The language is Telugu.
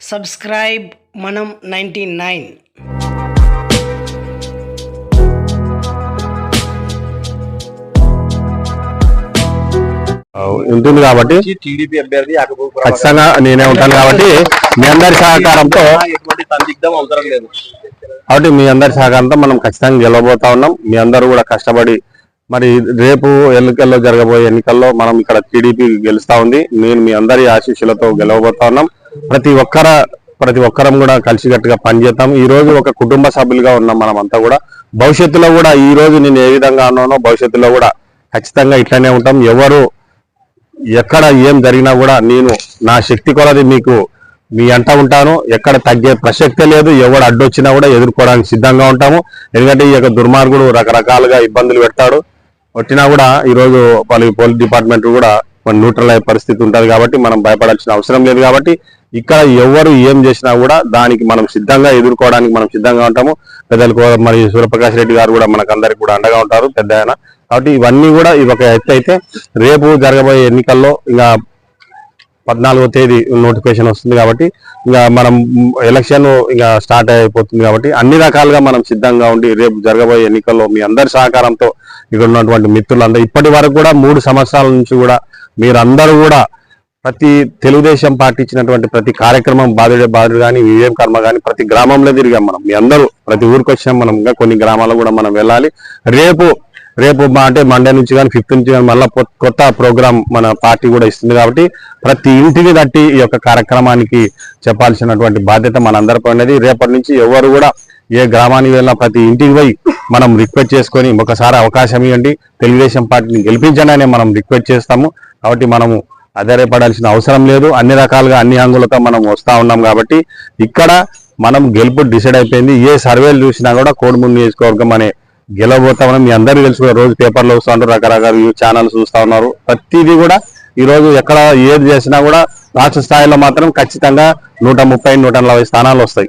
సబ్స్క్రైబ్ మనం నైంటీ నైన్. ఉంటుంది కాబట్టి టీడీపీ అభ్యర్థి ఖచ్చితంగా నేనే ఉంటాను కాబట్టి మీ అందరి సహకారంతో అవసరం లేదు. కాబట్టి మీ అందరి సహకారంతో మనం ఖచ్చితంగా గెలవబోతా ఉన్నాం. మీ అందరూ కూడా కష్టపడి మరి రేపు ఎన్నికల్లో జరగబోయే ఎన్నికల్లో మనం ఇక్కడ టీడీపీ గెలుస్తా ఉంది. నేను మీ అందరి ఆశీస్సులతో గెలవబోతా ఉన్నాం. ప్రతి ఒక్కర ప్రతి ఒక్కరం కూడా కలిసికట్టుగా పనిచేద్దాం. ఈ రోజు ఒక కుటుంబ సభ్యులుగా ఉన్నాం మనం అంతా కూడా భవిష్యత్తులో కూడా ఈ రోజు నేను ఏ విధంగా ఉన్నానో భవిష్యత్తులో కూడా ఖచ్చితంగా ఇట్లనే ఉంటాం. ఎవరు ఎక్కడ ఏం జరిగినా కూడా నేను నా శక్తి కొలది మీకు మీ అంట ఉంటాను. ఎక్కడ తగ్గే ప్రసక్తే లేదు. ఎవడు అడ్డొచ్చినా కూడా ఎదుర్కోవడానికి సిద్ధంగా ఉంటాము. ఎందుకంటే ఈ యొక్క దుర్మార్గుడు రకరకాలుగా ఇబ్బందులు పెడతాడు. వచ్చినా కూడా ఈరోజు పలు పోలీస్ డిపార్ట్మెంట్ కూడా మన న్యూట్రల్ అయ్యే పరిస్థితి ఉంటుంది కాబట్టి మనం భయపడాల్సిన అవసరం లేదు కాబట్టి ఇక్కడ ఎవరు ఏం చేసినా కూడా దానికి మనం సిద్ధంగా ఎదుర్కోవడానికి మనం సిద్ధంగా ఉంటాము. పెద్దలు మరి సూర్యప్రకాష్ రెడ్డి గారు కూడా మనకు అందరికి కూడా అండగా ఉంటారు పెద్ద ఆయన. కాబట్టి ఇవన్నీ కూడా ఇవి ఒక ఎత్తు అయితే రేపు జరగబోయే ఎన్నికల్లో ఇంకా పద్నాలుగో తేదీ నోటిఫికేషన్ వస్తుంది కాబట్టి ఇంకా మనం ఎలక్షన్ ఇంకా స్టార్ట్ అయిపోతుంది కాబట్టి అన్ని రకాలుగా మనం సిద్ధంగా ఉండి రేపు జరగబోయే ఎన్నికల్లో మీ అందరి సహకారంతో ఇక్కడ ఉన్నటువంటి మిత్రులందరూ ఇప్పటి వరకు కూడా మూడు సంవత్సరాల నుంచి కూడా మీరందరూ కూడా ప్రతి తెలుగుదేశం పార్టీ ఇచ్చినటువంటి ప్రతి కార్యక్రమం బాధుడే బాధుడు కానీ విజయం కర్మ కానీ ప్రతి గ్రామంలో తిరిగాం మనం. మీ అందరూ ప్రతి ఊరికి వచ్చినాం మనం. ఇంకా కొన్ని గ్రామాల్లో కూడా మనం వెళ్ళాలి. రేపు రేపు అంటే మండే నుంచి కానీ ఫిఫ్త్ నుంచి కానీ మళ్ళీ కొత్త ప్రోగ్రామ్ మన పార్టీ కూడా ఇస్తుంది కాబట్టి ప్రతి ఇంటిని తట్టి ఈ యొక్క కార్యక్రమానికి చెప్పాల్సినటువంటి బాధ్యత మనందరిపై ఉన్నది. రేపటి నుంచి ఎవరు కూడా ఏ గ్రామానికి వెళ్ళినా ప్రతి ఇంటికి పోయి మనం రిక్వెస్ట్ చేసుకొని ఒకసారి అవకాశం ఇవ్వండి. తెలుగుదేశం పార్టీని గెలిపించండి మనం రిక్వెస్ట్ చేస్తాము. కాబట్టి మనము ఆధారపడాల్సిన అవసరం లేదు. అన్ని రకాలుగా అన్ని హంగులతో మనం వస్తూ ఉన్నాం కాబట్టి ఇక్కడ మనం గెలుపు డిసైడ్ అయిపోయింది. ఏ సర్వేలు చూసినా కూడా కోడుమూరు నియోజకవర్గం అనే గెలవబోతామని మీ అందరూ తెలుసు రోజు పేపర్లో వస్తూ ఉంటారు రకరకాల ఛానల్స్ చూస్తూ ఉన్నారు. ప్రతిదీ కూడా ఈరోజు ఎక్కడ ఏది చేసినా కూడా రాష్ట్ర స్థాయిలో మాత్రం ఖచ్చితంగా నూట ముప్పై నూట నలభై స్థానాలు వస్తాయి.